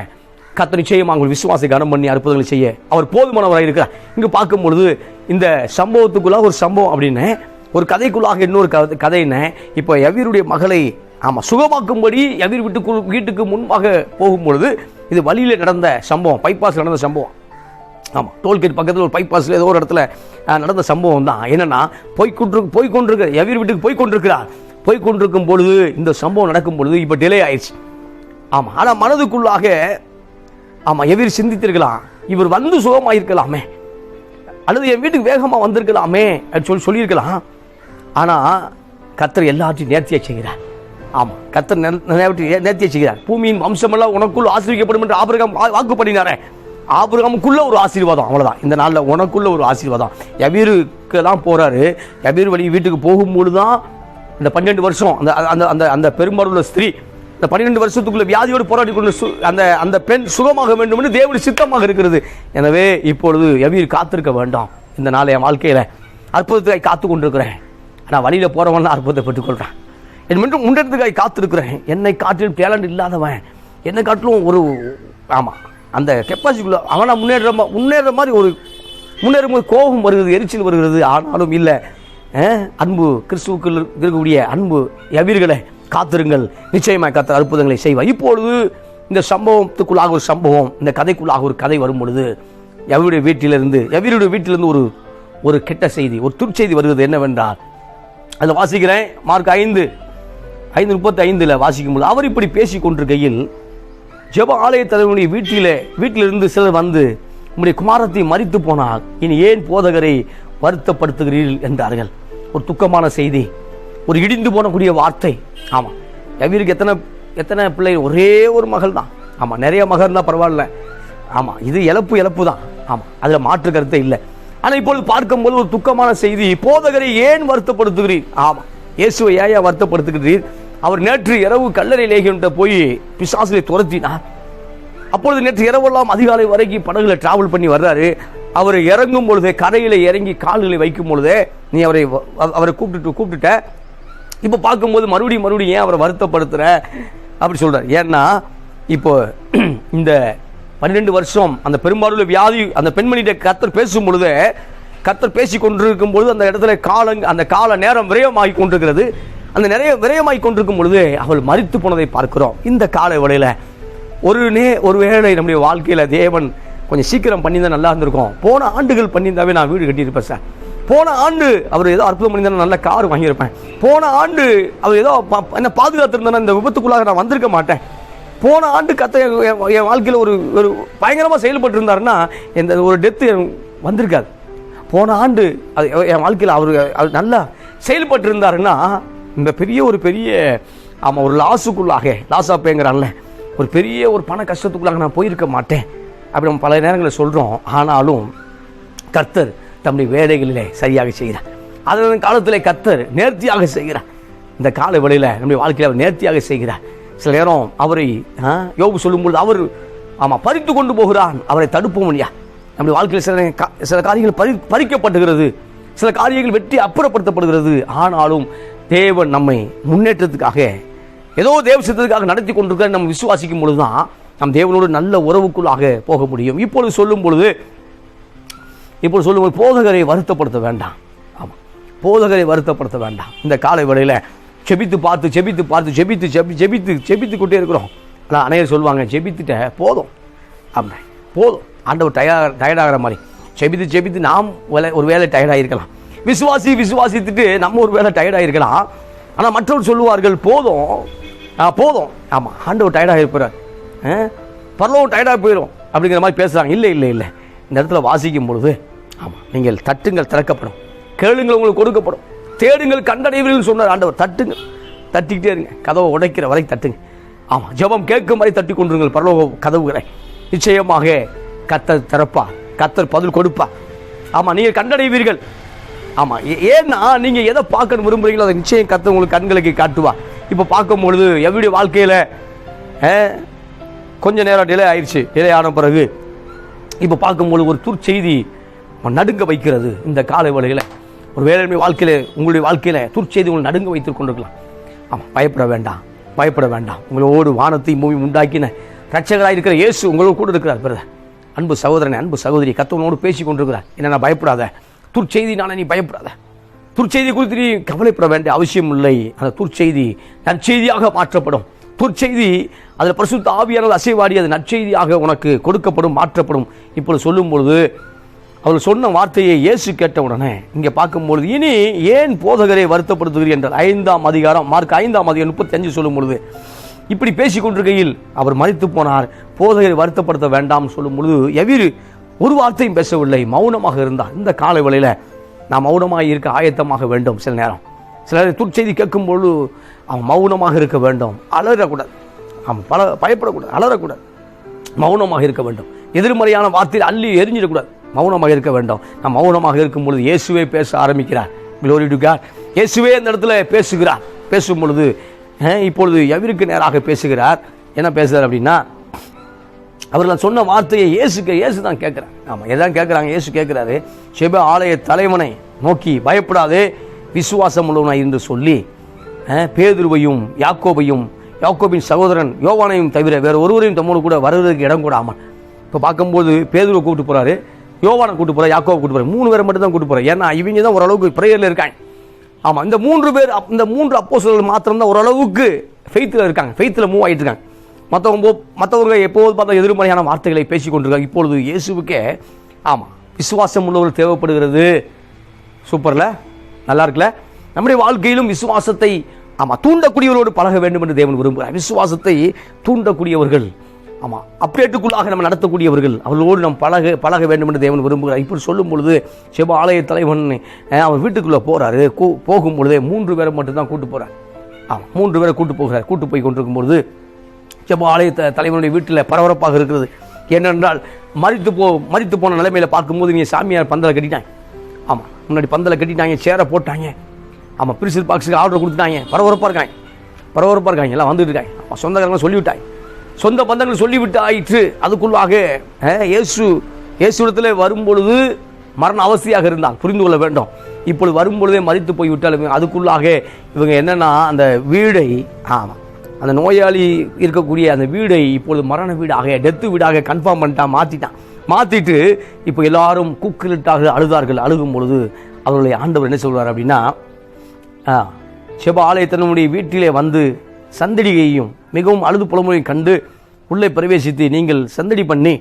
கத்த நிச்சயமாக உங்கள் விசுவாசை கனம் பண்ணி அற்புதங்களை செய்ய. அவர் போதுமானவராக இருக்கிறார். இங்கே பார்க்கும் பொழுது இந்த சம்பவத்துக்குள்ளாக ஒரு சம்பவம் அப்படின்னு ஒரு கதைக்குள்ளாக இன்னொரு கதை கதைன்னு இப்போ எவ்வீருடைய மகளை ஆமாம் சுகமாக்கும்படி எவீர் வீட்டுக்கு வீட்டுக்கு முன்பாக போகும்பொழுது இது வழியில் நடந்த சம்பவம் பைபாஸ் நடந்த சம்பவம். ஆமாம் டோல்கேட் பக்கத்தில் ஒரு பைபாஸில் ஏதோ ஒரு இடத்துல நடந்த சம்பவம் தான். என்னென்னா போய் கொண்டு எவிர் வீட்டுக்கு போய்கொண்டிருக்கிறார் போய்கொண்டிருக்கும் பொழுது இந்த சம்பவம் நடக்கும் பொழுது இப்போ டிலே ஆயிடுச்சு. ஆமாம் ஆனால் மனதுக்குள்ளாக ஆமாம் எவிர் சிந்தித்திருக்கலாம். இவர் வந்து சுகமாயிருக்கலாமே. அல்லது என் வீட்டுக்கு வேகமாக வந்திருக்கலாமே அப்படின்னு சொல்லி சொல்லியிருக்கலாம். ஆனால் கத்தர் எல்லாத்தையும் நேர்த்தியாக செய்கிறார். ஆமாம் கத்தர் நேர்த்தியாக செய்கிறார். பூமியின் வம்சமெல்லாம் உனக்குள் ஆசிரியப்படும் என்று ஆபிரகம் வாக்கு பண்ணினாரே ஆபிரகாமுக்குள்ள ஒரு ஆசீர்வாதம் அவ்வளோதான் இந்த நாளில் உனக்குள்ள ஒரு ஆசீர்வாதம். எபீருக்கு தான் போகிறாரு எபீர் வழி வீட்டுக்கு போகும்போது தான் இந்த பன்னெண்டு வருஷம் அந்த அந்த அந்த அந்த பெரும்பாலுள்ள ஸ்திரீ இந்த பன்னிரெண்டு வருஷத்துக்குள்ள வியாதியோடு போராடி கொண்டு சு- அந்த அந்த பெண் சுகமாக வேண்டும் என்று தேவனுடைய சித்தமாக இருக்கிறது. எனவே இப்பொழுது எவீர் காத்திருக்க வேண்டாம். இந்த நாள் என் வாழ்க்கையில் அற்புதத்துக்காய் காத்து கொண்டிருக்கிறேன். நான் போகிறவன் தான் அற்புதத்தை பெற்றுக்கொள்கிறேன் என் மீண்டும் முன்னெடுத்துக்காய் காத்திருக்கிறேன். என்னை காட்டிலும் டேலண்ட் இல்லாதவன். என்னை காட்டிலும் ஒரு ஆமாம் அந்த கெப்பாசிட்டிக்குள்ள அவனை முன்னேற முன்னேற மாதிரி ஒரு முன்னேறும் போது கோபம் வருகிறது எரிச்சல் வருகிறது. ஆனாலும் இல்லை. அன்பு கிறிஸ்துவுக்கு இருக்கக்கூடிய அன்பு எவீர்களை காத்திருங்கள். நிச்சயமாக கத்தர் அற்புதங்களை செய்வார். இப்பொழுது இந்த சம்பவத்துக்குள்ளாக ஒரு சம்பவம் இந்த கதைக்குள்ளாக ஒரு கதை வரும் பொழுது எவருடைய வீட்டிலிருந்து எவருடைய வீட்டிலிருந்து ஒரு ஒரு கெட்ட செய்தி ஒரு துர்ச்செய்தி வருகிறது என்னவென்றால் அதில் வாசிக்கிறேன். மார்க் ஐந்து ஐந்து முப்பத்தி ஐந்தில் வாசிக்கும்போது அவர் இப்படி பேசி கொண்டிருக்கையில் ஜெப ஆலய தலைவனுடைய வீட்டிலே வீட்டிலிருந்து சிலர் வந்து உம்முடைய குமாரத்தை மறித்து போனால் இனி ஏன் போதகரை வருத்தப்படுத்துகிறீர்கள் என்றார்கள். ஒரு துக்கமான செய்தி ஒரு இடிந்து போனக்கூடிய வார்த்தை. ஆமாம் எவருக்கு எத்தனை எத்தனை பிள்ளை ஒரே ஒரு மகள் தான் ஆமாம் நிறைய மகள் இருந்தால் பரவாயில்ல. ஆமாம் இது இழப்பு இழப்பு தான் ஆமாம் அதில் மாற்று கருத்தே இல்லை. ஆனால் இப்பொழுது பார்க்கும்போது ஒரு துக்கமான செய்தி போதகரை ஏன் வருத்தப்படுத்துகிறீர்? ஆமாம் இயேசுவை ஏன் வருத்தப்படுத்துகிறீர்? அவர் நேற்று இரவு கல்லறை லேகிட்ட போய் பிசாசிலே துரத்தினார். அப்பொழுது நேற்று இரவெல்லாம் அதிகாலை வரைக்கும் படகுல டிராவல் பண்ணி வர்றாரு. அவர் இறங்கும் பொழுதே கரையில் இறங்கி கால்களை வைக்கும் பொழுதே நீ அவரை வ- அவரை கூப்பிட்டு கூப்பிட்டுட்ட. இப்போ பார்க்கும்போது மறுபடியும் மறுபடியும் ஏன் அவரை வருத்தப்படுத்துற? அப்படி சொல்கிறார் ஏன்னா இப்போ (clears throat) இந்த பன்னிரெண்டு வருஷம் அந்த பெரும்பாலுள்ள வியாதி அந்த பெண்மணிகிட்ட கத்தர் பேசும் பொழுது கத்தர் பேசி கொண்டிருக்கும் பொழுது அந்த இடத்துல காலங் அந்த கால நேரம் விரயமாகி கொண்டிருக்கிறது. அந்த நிறைய விரயமாய் கொண்டிருக்கும் பொழுது அவள் மறித்து போனதை பார்க்கிறோம். இந்த கால வேளையில ஒரு நே ஒரு வேளை நம்முடைய வாழ்க்கையில் தேவன் கொஞ்சம் சீக்கிரம் பண்ணியிருந்தா நல்லா இருந்திருக்கும். போன ஆண்டுகள் பண்ணியிருந்தாவே நான் வீடு கட்டியிருப்பேன் சார். போன ஆண்டு அவர் ஏதோ அற்புதம் பண்ணியிருந்தா நல்ல கார் வாங்கியிருப்பேன். போன ஆண்டு அவர் ஏதோ என்ன பாதுகாத்திருந்தா இந்த விபத்துக்குள்ளாக நான் வந்திருக்க மாட்டேன். போன ஆண்டு கத்த என் வாழ்க்கையில் ஒரு ஒரு பயங்கரமாக செயல்பட்டு இருந்தாருன்னா இந்த ஒரு டெத்து வந்திருக்காது. போன ஆண்டு அது என் வாழ்க்கையில் அவர் அவர் நல்லா செயல்பட்டு இருந்தாருன்னா இந்த பெரிய ஒரு பெரிய ஆமாம் ஒரு லாஸுக்குள்ளாக லாஸ் ஆப்பேங்கிறான்ல ஒரு பெரிய ஒரு பண கஷ்டத்துக்குள்ளாக நான் போயிருக்க மாட்டேன். அப்படி நம்ம பல நேரங்களில் சொல்கிறோம் ஆனாலும் கர்த்தர் தம்முடைய வேலைகளிலே சரியாக செய்கிறார். அதன் காலத்தில் கர்த்தர் நேர்த்தியாக செய்கிறார். இந்த கால வேளையில் நம்முடைய வாழ்க்கையில் அவர் நேர்த்தியாக செய்கிறார். சில நேரம் அவரை ஆ, யோபு சொல்லும்பொழுது அவர் ஆமாம் பறித்து கொண்டு போகிறான். அவரை தடுப்போம் இல்லையா? நம்முடைய வாழ்க்கையில் சில கா- சில காரியங்கள் பறி பறிக்கப்படுகிறது சில காரியங்கள் வெற்றி அப்புறப்படுத்தப்படுகிறது. ஆனாலும் தேவன் நம்மை முன்னேற்றத்துக்காக ஏதோ தேவ சித்தத்துக்காக நடத்தி கொண்டிருக்க நம்ம விசுவாசிக்கும் பொழுது தான் நம் தேவனோடு நல்ல உறவுக்குள்ளாக போக முடியும். இப்பொழுது சொல்லும் பொழுது இப்பொழுது சொல்லும்போது போதகரை வருத்தப்படுத்த வேண்டாம். ஆமாம் போதகரை வருத்தப்படுத்த வேண்டாம். இந்த காலை வேளையில் செபித்து பார்த்து செபித்து பார்த்து செபித்து செபி செபித்து செபித்து கொண்டே இருக்கிறோம். ஆனால் அனைவரும் சொல்லுவாங்க செபித்துட்ட போதும். அப்படி போதும். ஆண்டவர் டயர் டயர்டாகிற மாதிரி. செபித்து செபித்து நாம் வேலை ஒரு வேலை டயர்டாக இருக்கலாம் விசுவாசி விசுவாசித்துட்டு நம்ம ஒரு வேலை டயர்டாக இருக்கலாம் ஆனால் மற்றவர் சொல்லுவார்கள் போதும். போதும். ஆமாம் ஆண்டவர் டயர்டாக இருப்பார் பரலவும் டயர்டாக போயிடும் அப்படிங்கிற மாதிரி பேசுகிறாங்க இல்லை இல்லை இல்லை. இந்த இடத்துல வாசிக்கும் பொழுது ஆமாம் நீங்கள் தட்டுங்கள் திறக்கப்படும். கேளுங்கள் உங்களுக்கு கொடுக்கப்படும். தேடுங்கள் கண்டடைவீர்கள் சொன்னார் ஆண்டவர். தட்டுங்கள். தட்டிக்கிட்டே இருங்க. கதவை உடைக்கிற வரை தட்டுங்க. ஆமாம் ஜெபம் கேட்கும் வரை தட்டி கொண்டுருங்கள் பரலோக கதவுகளை. நிச்சயமாக கத்தர் திறப்பா கத்தர் பதில் கொடுப்பா ஆமாம் நீங்கள் கண்டடைவீர்கள். ஆமாம் ஏ- ஏன்னா நீங்கள் எதை பார்க்க விரும்புகிறீங்களோ அதை நிச்சயம் கற்று உங்களுக்கு கண்களுக்கு காட்டுவா இப்போ பார்க்கும் பொழுது எவ்வளவு வாழ்க்கையில் கொஞ்ச நேரம் டிலே ஆயிடுச்சு டிலே ஆன பிறகு இப்போ பார்க்கும்போது ஒரு துர்ச்செய்தி நடுங்க வைக்கிறது இந்த காலை வேளையில். ஒரு வேளாண்மை வாழ்க்கையில் உங்களுடைய வாழ்க்கையில் துர்ச்செய்தி உங்களை நடுங்க வைத்து கொண்டிருக்கலாம். ஆமாம் பயப்பட வேண்டாம். பயப்பட வேண்டாம். உங்களோடு வானத்தை மூவி உண்டாக்கின ரட்சகராக இருக்கிற இயேசு உங்களோடு கூட இருக்கிறார் பிரதர். அன்பு சகோதரனை அன்பு சகோதரி கத்தவனோடு பேசி கொண்டிருக்கிறார். என்ன நான் பயப்படாத. துர்ச்செய்தினால நீ பயப்படாத. துர்ச்செய்தி குறித்து நீ கவலைப்பட வேண்டிய அவசியம் இல்லை அந்த துர்ச்செய்தி நற்செய்தியாக மாற்றப்படும். துர்ச்செய்தி அதில் பரிசுத்த ஆவியானது அசைவாடி அது நற்செய்தியாக உனக்கு கொடுக்கப்படும் மாற்றப்படும். இப்பொழுது சொல்லும் பொழுது அவர் சொன்ன வார்த்தையை இயேசு கேட்ட உடனே இங்கே பார்க்கும்பொழுது இனி ஏன் போதகரை வருத்தப்படுத்துகிறீர்? என்றால் ஐந்தாம் அதிகாரம் மார்க் ஐந்தாம் அதிகாரம் முப்பத்தி அஞ்சு சொல்லும் பொழுது இப்படி பேசிக் கொண்டிருக்கையில் அவர் மறித்து போனார். போதகரை வருத்தப்படுத்த வேண்டாம் சொல்லும் பொழுது எவிரு ஒரு வார்த்தையும் பேசவில்லை மௌனமாக இருந்தார். இந்த காலை வேளையில நாம் மௌனமாக இருக்க ஆயத்தமாக வேண்டும் சில நேரம். சிலர் துர்ச்செய்தி கேட்கும் அவன் மௌனமாக இருக்க வேண்டும். அலறக்கூடாது. அவன் பல பயப்படக்கூடாது அலறக்கூடாது. மௌனமாக இருக்க வேண்டும். எதிர்மறையான வார்த்தையில் அள்ளி எரிஞ்சிடக்கூடாது. மௌனமாக இருக்க வேண்டும். நாம் மௌனமாக இருக்கும் பொழுது இயேசுவே பேச ஆரம்பிக்கிறார். க்ளோரி டு காட் இயேசுவே இந்த இடத்துல பேசுகிறார். பேசும் பொழுது இப்பொழுது எவருக்கு நேராக பேசுகிறார்? என்ன பேசுகிறார் அப்படின்னா அவர்கள் சொன்ன வார்த்தையை இயேசுக்கு இயேசு தான் கேட்குறாங்க ஆமாம் எதான் கேட்குறாங்க? இயேசு கேட்குறாரு செப ஆலய தலைவனை நோக்கி பயப்படாதே விசுவாசம் உள்ளவனாக என்று சொல்லி பேதுருவையும் யாக்கோபையும் யாக்கோபின் சகோதரன் யோவானையும் தவிர வேறு ஒருவரையும் தம்மோடு கூட வருவதற்கு இடம் கூடாமல். இப்போ பார்க்கும்போது பேதுருவை கூப்பிட்டு போகிறாரு யோவானை கூட்டு போகிறார் யாக்கோவை கூட்டு போறாரு. மூணு பேரை மட்டும் தான் கூட்டு போகிறார் ஏன்னா இவங்க தான் ஓரளவுக்கு ப்ரேயரில் இருக்காங்க. ஆமாம் இந்த மூன்று பேர் இந்த மூன்று அப்போஸ்தலர்கள் மாத்திரம் தான் ஓரளவுக்கு ஃபெய்த்தில் இருக்காங்க. ஃபெய்த்தில் மூவ் ஆகிட்டு இருக்காங்க. மற்றவங்க போ- மற்றவங்க எப்போது பார்த்தா எதிர்மறையான வார்த்தைகளை பேசி கொண்டிருக்காங்க. இப்பொழுது இயேசுவுக்கே ஆமாம் விசுவாசம் உள்ளவர்கள் தேவைப்படுகிறது. சூப்பரில்? நல்லா இருக்குல்ல? நம்முடைய வாழ்க்கையிலும் விசுவாசத்தை ஆமாம் தூண்டக்கூடியவர்களோடு பழக வேண்டும் என்று தேவன் விரும்புகிறார். விசுவாசத்தை தூண்டக்கூடியவர்கள் ஆமாம் அப்டேட்டுக்குள்ளாக நம்ம நடத்தக்கூடியவர்கள் அவர்களோடு நம் பழக பழக வேண்டும் என்று தேவன் விரும்புகிறார். இப்படி சொல்லும் பொழுது செப ஆலய தலைவன் அவர் அவன் வீட்டுக்குள்ளே போகிறாரு கூ- போகும் பொழுதே மூன்று பேரை மட்டும்தான் கூட்டு போகிறார் ஆமாம் மூன்று பேரை கூட்டு போகிறார். கூட்டு போய் கொண்டிருக்கும் பொழுது ஜப ஆலய தலைவனுடைய வீட்டில் பரபரப்பாக இருக்கிறது. ஏனென்றால் மறித்து போ மறித்து போன நிலைமையில பார்க்கும்போது நீங்கள் சாமியார் பந்தலை கட்டிட்டாங்க. ஆமாம் முன்னாடி பந்தலை கட்டிட்டாங்க சேரை போட்டாங்க. ஆமாம் பிரிசில் பாக்ஸுக்கு ஆர்டர் கொடுத்துட்டாங்க. பரபரப்பாக இருக்காங்க. பரபரப்பாக இருக்காங்க எல்லாம் வந்துட்டு இருக்காங்க. ஆமா, சொந்தக்காரங்க சொல்லிவிட்டாங்க. சொந்த பந்தங்கள் சொல்லிவிட்டு ஆயிற்று அதுக்குள்ளாக இயேசு இயேசுடத்தில் வரும்பொழுது மரண அவஸ்தையாக இருந்தால் புரிந்து கொள்ள வேண்டும். இப்பொழுது வரும்பொழுதே மறித்து போய் விட்டாலும் அதுக்குள்ளாக இவங்க என்னென்னா அந்த வீடை ஆமாம் அந்த நோயாளி இருக்கக்கூடிய அந்த வீடை இப்பொழுது மரண வீடாக டெத்து வீடாக கன்ஃபார்ம் பண்ணிட்டான் மாற்றிட்டான் மாற்றிட்டு இப்போ எல்லாரும் கூக்குலிட்டாக அழுதார்கள். அழுகும் பொழுது அவருடைய ஆண்டவர் என்ன சொல்வார் அப்படின்னா ஆ, செப ஆலயத்தினுடைய வீட்டிலே வந்து சந்தடியையும் மிகவும் அழுது புலமுறையும் கண்டு உள்ளே பிரவேசித்து நீங்கள் சந்தடி பண்ணி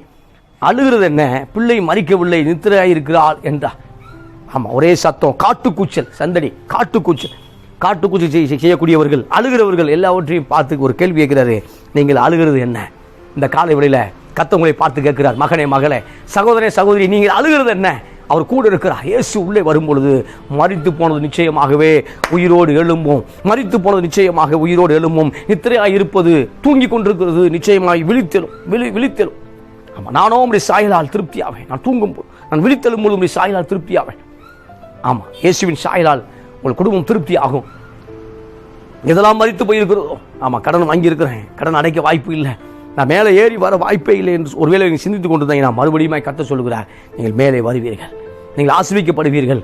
அழுகிறது என்ன? பிள்ளை மறிக்கவில்லை நித்திராயிருக்கிறாள் என்றார். ஆமாம் ஒரே சத்தம் காட்டுக்கூச்சல் சந்தடி காட்டுக்கூச்சல். காட்டுக்குச்சி செய்~ செய்யக்கூடியவர்கள் அழுகிறவர்கள் எல்லாவற்றையும் பார்த்து ஒரு கேள்வி கேட்கிறாரு நீங்கள் அழுகிறது என்ன? இந்த காலை வழியில் கத்தவங்களை பார்த்து கேட்கிறார் மகனே மகளே சகோதரே சகோதரி நீங்கள் அழுகிறது என்ன? அவர் கூட இருக்கிறார். இயேசு உள்ளே வரும்பொழுது மறித்து போனது நிச்சயமாகவே உயிரோடு எழும்பும். மறித்து போனது நிச்சயமாக உயிரோடு எழும்பும். நித்திரையாக இருப்பது தூங்கி கொண்டிருக்கிறது நிச்சயமாய் விழித்தெழும் விழி விழித்தெழும். ஆமாம் நானும் உடைய சாயலால் திருப்தியாவேன். நான் தூங்கும் போது நான் விழித்தெழும் போது உடைய சாயலால் திருப்தியாவேன். ஆமாம் இயேசுவின் சாயலால் உங்கள் குடும்பம் திருப்தி ஆகும் இதெல்லாம் மறித்து போயிருக்கிறதோ ஆமாம் கடன் வாங்கியிருக்கிறேன். கடன் அடைக்க வாய்ப்பு இல்லை. நான் மேலே ஏறி வர வாய்ப்பே இல்லை என்று ஒருவேளை நீங்கள் சிந்தித்து கொண்டிருந்தீங்க நான் மறுபடியும் கத்த சொல்கிறார் நீங்கள் மேலே வருவீர்கள். நீங்கள் ஆசிரிக்கப்படுவீர்கள்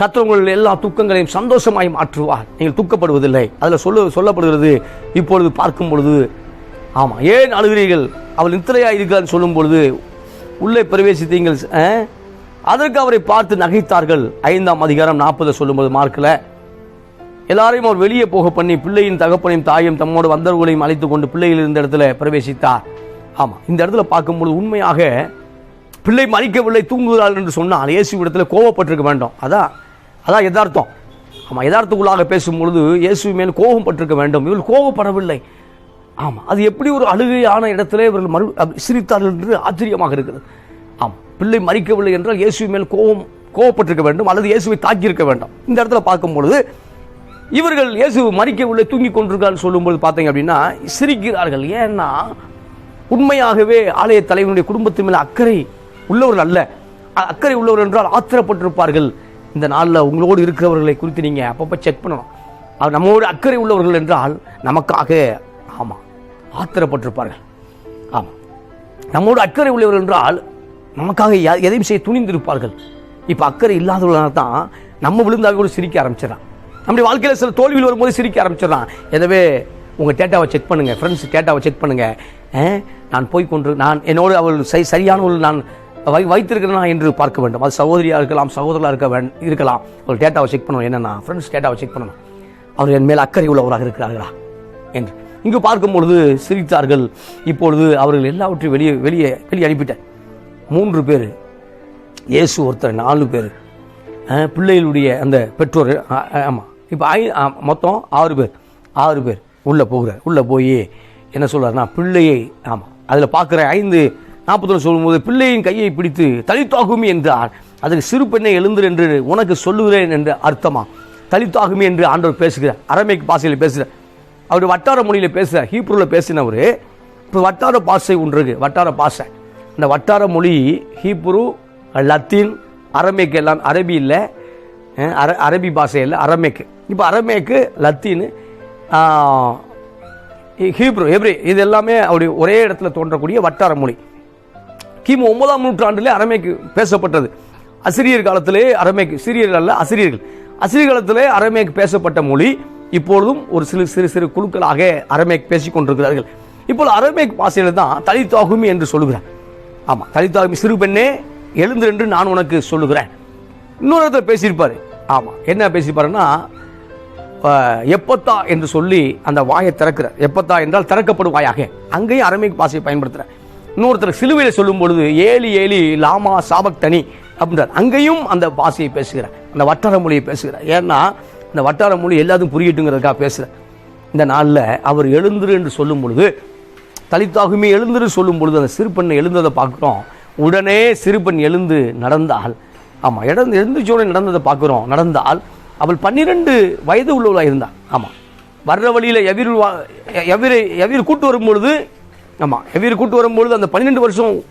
கர்த்தர் எல்லா துக்கங்களையும் சந்தோஷமாய் மாற்றுவார். நீங்கள் துக்கப்படுவதில்லை. அதில் சொல்ல சொல்லப்படுகிறது இப்பொழுது பார்க்கும் பொழுது ஆமாம் ஏன் அழுகிறீர்கள்? அவள் நித்திரையாக இருக்கிறான்னு சொல்லும் பொழுது உள்ளே பிரவேசித்தீங்கள் அதற்கு அவரை பார்த்து நகைத்தார்கள். ஐந்தாம் அதிகாரம் நாற்பதை சொல்லும்போது மார்க்கில் எல்லாரையும் அவர் வெளியே போக பண்ணி பிள்ளையின் தகப்பனையும் தாயும் தம்மோடு வந்தவர்களையும் அழைத்து கொண்டு பிள்ளைகள் இருந்த இடத்துல பிரவேசித்தார். ஆமாம் இந்த இடத்துல பார்க்கும்போது உண்மையாக பிள்ளை மறிக்கவில்லை தூங்குகிறாள் என்று சொன்னால் இயேசு இடத்துல கோவப்பட்டிருக்க வேண்டும். அதான் அதான் யதார்த்தம். ஆமாம் யதார்த்தக்குள்ளாக பேசும்பொழுது இயேசு மேல் கோபம் பட்டிருக்க வேண்டும். இவர்கள் கோபப்படவில்லை. ஆமாம் அது எப்படி ஒரு அழுகையான இடத்துல இவர்கள் மறு சிரித்தார்கள் என்று ஆச்சரியமாக இருக்கிறது. ஆம் பிள்ளை மறிக்கவில்லை என்றால் இயேசு மேல் கோபம் கோபப்பட்டிருக்க வேண்டும் அல்லது இயேசுவை தாக்கியிருக்க வேண்டும். இந்த இடத்துல பார்க்கும் பொழுது இவர்கள் இயேசு மறிக்கவில்லை தூங்கி கொண்டிருக்கான்னு சொல்லும்போது பார்த்தீங்க அப்படின்னா சிரிக்கிறார்கள். ஏன்னா உண்மையாகவே ஆலய தலைவனுடைய குடும்பத்தின் மேலே அக்கறை உள்ளவர்கள் அல்ல. அக்கறை உள்ளவர் என்றால் ஆத்திரப்பட்டிருப்பார்கள். இந்த நாளில் உங்களோடு இருக்கிறவர்களை குறித்து நீங்கள் அப்பப்போ செக் பண்ணணும். அவர் நம்மோடு அக்கறை உள்ளவர்கள் என்றால் நமக்காக ஆமாம் ஆத்திரப்பட்டிருப்பார்கள். ஆமாம் நம்மோடு அக்கறை உள்ளவர்கள் என்றால் நமக்காக எதையும் செய்ய துணிந்திருப்பார்கள். இப்போ அக்கறை இல்லாதவர்களால் தான் நம்ம விழுந்தாவே கூட சிரிக்க ஆரம்பிச்சிடறான். நம்முடைய வாழ்க்கையில் சில தோல்வியில் வரும்போது சிரிக்க ஆரம்பிச்சிடறான். எனவே உங்கள் டேட்டாவை செக் பண்ணுங்கள் ஃப்ரெண்ட்ஸ் டேட்டாவை செக் பண்ணுங்கள் நான் போய் கொண்டு நான் என்னோடு அவள் சரி சரியான ஒரு நான் வை வைத்திருக்கிறேனா என்று பார்க்க வேண்டும். அது சகோதரியாக இருக்கலாம் சகோதரராக இருக்க வே இருக்கலாம். ஒரு டேட்டாவை செக் பண்ணணும். என்னன்னா ஃப்ரெண்ட்ஸ் டேட்டாவை செக் பண்ணணும். அவர் என் மேல் அக்கறை உள்ளவராக இருக்கிறார்களா என்று. இங்கு பார்க்கும் பொழுது சிரித்தார்கள். இப்பொழுது அவர்கள் எல்லாவற்றையும் வெளியே வெளியே வெளியே அனுப்பிட்டேன். மூன்று பேர். இயேசு ஒருத்தர் நாலு பேர். பிள்ளைகளுடைய அந்த பெற்றோர் ஆமாம் இப்போ ஐ மொத்தம் ஆறு பேர். ஆறு பேர் உள்ளே போகிறார் உள்ளே போய் என்ன சொல்றாருன்னா பிள்ளையை ஆமாம் அதில் பார்க்குற ஐந்து நாற்பத்தொன்று சொல்லும்போது பிள்ளையின் கையை பிடித்து தலித்தாகுமி என்றார். அதுக்கு சிறு பெண்ணை எழுந்து என்று உனக்கு சொல்லுகிறேன் என்று அர்த்தமா? தலித்தாகுமி என்று ஆண்டவர் பேசுகிறார். அரமைக்கு பாசையில் பேசுகிறார் அவர் வட்டார மொழியில் பேசுகிறார் ஹீப்ரூவில் பேசினவர் இப்போ வட்டார பாஷை ஒன்று இருக்குது வட்டார பாஷை. இந்த வட்டார மொழி ஹீப்ரு லத்தீன் அரமேக்கு எல்லாம் அரபி இல்லை. அர அரபி பாஷை இல்லை அரமேக்கு. இப்போ அரமேக்கு லத்தீன் ஹீப்ரு எப்ரி இது எல்லாமே அவருடைய ஒரே இடத்துல தோன்றக்கூடிய வட்டார மொழி. கிமு ஒன்பதாம் நூற்றாண்டிலே அரமேக்கு பேசப்பட்டது. அசிரியர் காலத்திலே அரமேக்கு சிரியர்கள் அல்ல அசிரியர்கள். அசிரியர் காலத்திலே அரமேக்கு பேசப்பட்ட மொழி இப்பொழுதும் ஒரு சிறு சிறு சிறு குழுக்களாக அரமேக் பேசிக் கொண்டிருக்கிறார்கள் இப்போது அரமேக் பாசையில் தான் தலித்தாகுமி என்று சொல்கிறார். ஆமாம் தலித்தாகும் சிறு பெண்ணே எழுந்து என்று நான் உனக்கு சொல்லுகிறேன். இன்னொரு இடத்துல பேசியிருப்பார். ஆமாம் என்ன பேசியிருப்பாருன்னா எப்பத்தா என்று சொல்லி அந்த வாயை திறக்கிறார். எப்பத்தா என்றால் திறக்கப்படும் வாயாக. அங்கேயும் அரமிக் பாசையை பயன்படுத்துகிறார் இன்னொருத்தர் சிலுவையில் சொல்லும் பொழுது ஏலி ஏலி லாமா சாபக் தனி அப்படின்றார். அங்கேயும் அந்த பாஷையை பேசுகிறார். அந்த வட்டார மொழியை பேசுகிறார். ஏன்னா இந்த வட்டார மொழி எல்லாத்துக்கும் புரியட்டுங்கிறதுக்காக பேசுகிறார். இந்த நாளில் அவர் எழுந்துரு என்று சொல்லும் பொழுது தலித்தாகுமே எழுந்துரு சொல்லும் பொழுது அந்த சிறுபெண்ணை எழுந்ததை பார்க்குறோம். உடனே சிறுபெண் எழுந்து நடந்தால் ஆமாம் எழுந்து எழுந்துச்சோட நடந்ததை பார்க்குறோம். நடந்தால் அவள் பன்னிரெண்டு வயது உள்ளவளாக இருந்தாள். ஆமாம் வர்ற வழியில் எவிர் வா- எவிர் கூட்டு வரும்பொழுது ஆமாம் எவிர் கூட்டு வரும்பொழுது அந்த பன்னிரெண்டு வருஷம்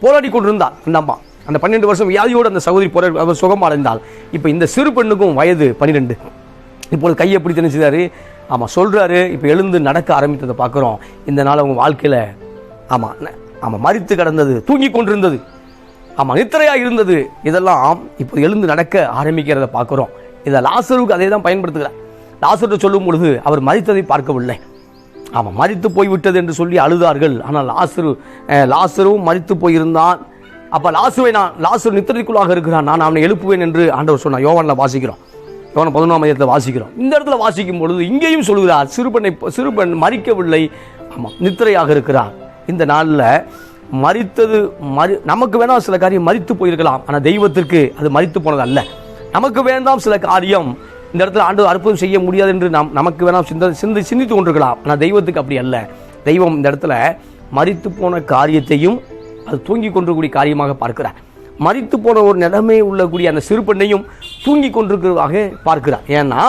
போராடி கொண்டிருந்தாள். அந்த அம்மா அந்த பன்னிரெண்டு வருஷம் வியாதியோடு அந்த சகோதரி போராடி அவர் சுகமாக அடைந்தாள் இப்போ இந்த சிறு பெண்ணுக்கும் வயது பன்னிரெண்டு. இப்போது கையை பிடித்து நினைச்சாரு ஆமாம் சொல்கிறாரு இப்போ எழுந்து நடக்க ஆரம்பித்ததை பார்க்குறோம். இந்த நாள் அவங்க வாழ்க்கையில் ஆமாம் ஆமாம் மறித்து கிடந்தது தூங்கி கொண்டிருந்தது. ஆமாம் நித்திரையாக இருந்தது. இதெல்லாம் இப்போ எழுந்து நடக்க ஆரம்பிக்கிறத பார்க்குறோம். இதை லாசருக்கு அதே தான் பயன்படுத்துகிறார். லாசருக்கு சொல்லும் பொழுது அவர் மறித்ததை பார்க்கவில்லை. ஆமாம் மறித்து போய்விட்டது என்று சொல்லி அழுதார்கள். ஆனால் லாசரு லாசரும் மறித்து போயிருந்தான். அப்போ லாசுவை நான் லாசு நித்திரைக்குள்ளாக இருக்கிறான். நான் அவனை எழுப்புவேன் என்று ஆண்டவர் சொன்னான் யோவானில் வாசிக்கிறோம். யோவான் பதினொன்றாம் அதிகாரத்தில் வாசிக்கிறோம். இந்த இடத்துல வாசிக்கும் பொழுது இங்கேயும் சொல்கிறார் சிறுபெண்ணை சிறுபெண் மறிக்கவில்லை. ஆமாம் நித்திரையாக இருக்கிறார். இந்த நாளில் மறித்தது மறி நமக்கு வேணால் சில காரியம் மறித்து போயிருக்கலாம். ஆனால் தெய்வத்திற்கு அது மறித்து போனது அல்ல நமக்கு வேண்டாம் சில காரியம் இந்த இடத்துல ஆண்டு அற்புதம் செய்ய முடியாது என்று நாம் நமக்கு வேணாம் சிந்த சிந்தி சிந்தித்து கொண்டிருக்கலாம். ஆனால் தெய்வத்துக்கு அப்படி அல்ல. தெய்வம் இந்த இடத்துல மறித்து போன காரியத்தையும் அது தூங்கி கொண்டிருக்கக்கூடிய காரியமாக பார்க்கிறார். மறித்து போன ஒரு நிலைமை உள்ளக்கூடிய அந்த சிறு பெண்ணையும் தூங்கி கொண்டிருக்கிறதாக பார்க்கிறார். ஏன்னா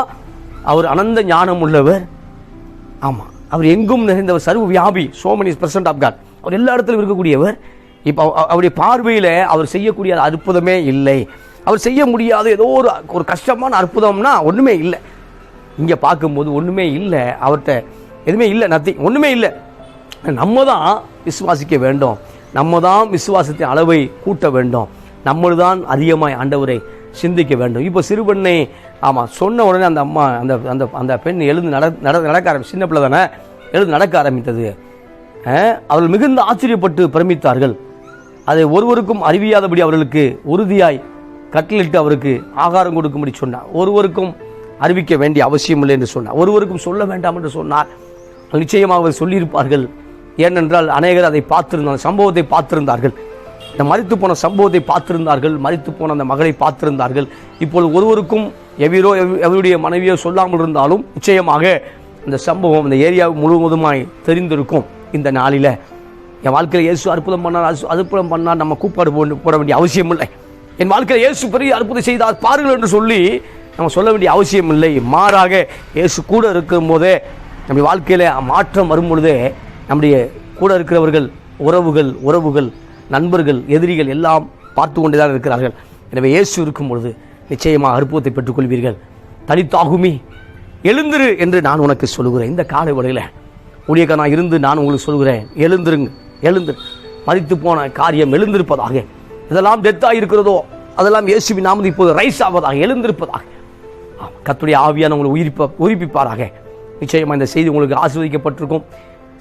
அவர் அனந்த ஞானம் உள்ளவர். ஆமாம் அவர் எங்கும் நிறைந்தவர். சர்வ வியாபி so is present of God அவர் எல்லா இடத்துலையும் இருக்கக்கூடியவர். இப்போ அவருடைய பார்வையில் அவர் செய்யக்கூடிய அற்புதமே இல்லை. அவர் செய்ய முடியாத ஏதோ ஒரு ஒரு கஷ்டமான அற்புதம்னா ஒன்றுமே இல்லை. இங்கே பார்க்கும்போது ஒன்றுமே இல்லை. அவர்கிட்ட எதுவுமே இல்லை நத்திங் ஒன்றுமே இல்லை. நம்ம தான் விசுவாசிக்க வேண்டும். நம்ம தான் விசுவாசத்தின் அளவை கூட்ட வேண்டும். நம்மளு தான் அதிகமாய் ஆண்டவரை சிந்திக்க வேண்டும். இப்போ சிறுபெண்ணை ஆமாம் சொன்ன உடனே அந்த அம்மா அந்த அந்த அந்த பெண் எழுந்து நட நட நடக்க ஆரம்பி சின்ன பிள்ளை தானே எழுந்து நடக்க ஆரம்பித்தது. அவர்கள் மிகுந்த ஆச்சரியப்பட்டு பிரமித்தார்கள். அதை ஒருவருக்கும் அறிவியாதபடி அவர்களுக்கு உறுதியாய் கட்டளிட்டு அவருக்கு ஆகாரம் கொடுக்கும்படி சொன்னார். ஒருவருக்கும் அறிவிக்க வேண்டிய அவசியம் இல்லை என்று சொன்னார். ஒருவருக்கும் சொல்ல வேண்டாம் என்று சொன்னார். நிச்சயமாக அவர் சொல்லியிருப்பார்கள். ஏனென்றால் அநேகர் அதை பார்த்திருந்தார் சம்பவத்தை பார்த்திருந்தார்கள். இந்த மறித்து போன சம்பவத்தை பார்த்திருந்தார்கள் மறித்து போன அந்த மகளை பார்த்திருந்தார்கள். இப்பொழுது ஒருவருக்கும் எவரோ எவருடைய மனைவியோ சொல்லாமல் இருந்தாலும் நிச்சயமாக இந்த சம்பவம் இந்த ஏரியா முழுவதுமாய் தெரிந்திருக்கும் இந்த நாளில். என் வாழ்க்கையில் இயேசு அற்புதம் பண்ணார் அசு- அற்புதம் பண்ணார் நம்ம கூப்பாடு போட போட வேண்டிய அவசியம் இல்லை. என் வாழ்க்கையில் இயேசு பெரிய அற்புதம் செய்தார் பாருங்கள் என்று சொல்லி நம்ம சொல்ல வேண்டிய அவசியம் இல்லை. மாறாக இயேசு கூட இருக்கும் போதே நம்முடைய வாழ்க்கையில் மாற்றம் வரும் பொழுதே நம்முடைய கூட இருக்கிறவர்கள் உறவுகள் உறவுகள் நண்பர்கள் எதிரிகள் எல்லாம் பார்த்து கொண்டு தான் இருக்கிறார்கள். எனவே இயேசு இருக்கும் பொழுது நிச்சயமாக அற்புதத்தை பெற்றுக்கொள்வீர்கள். தனித்தாகுமி. எழுந்துரு என்று நான் உனக்கு சொல்லுகிறேன். இந்த காலை வழியில் உனியக்க நான் இருந்து நான் உங்களுக்கு சொல்கிறேன் எழுந்துருங்க. எழுந்து. மறித்து போன காரியம் எழுந்திருப்பதாக. இதெல்லாம் டெத்தாக இருக்கிறதோ அதெல்லாம் இயேசுவி நாமது இப்போது ரைஸ் ஆவதாக எழுந்திருப்பதாக. கத்துடைய ஆவியான உங்களை உயிரிப்ப உயிர்ப்பிப்பாராக. நிச்சயமாக இந்த செய்தி உங்களுக்கு ஆசீர்வதிக்கப்பட்டிருக்கும்.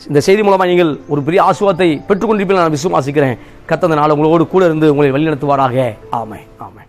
இந்த செய்தி மூலமாக நீங்கள் ஒரு பெரிய ஆசுவாத்தை பெற்றுக்கொண்டிருப்பீர்கள். நான் விசுவாசிக்கிறேன். கத்தந்த நாள் உங்களோடு கூட இருந்து உங்களை வழிநடத்துவாராக. ஆமை ஆமை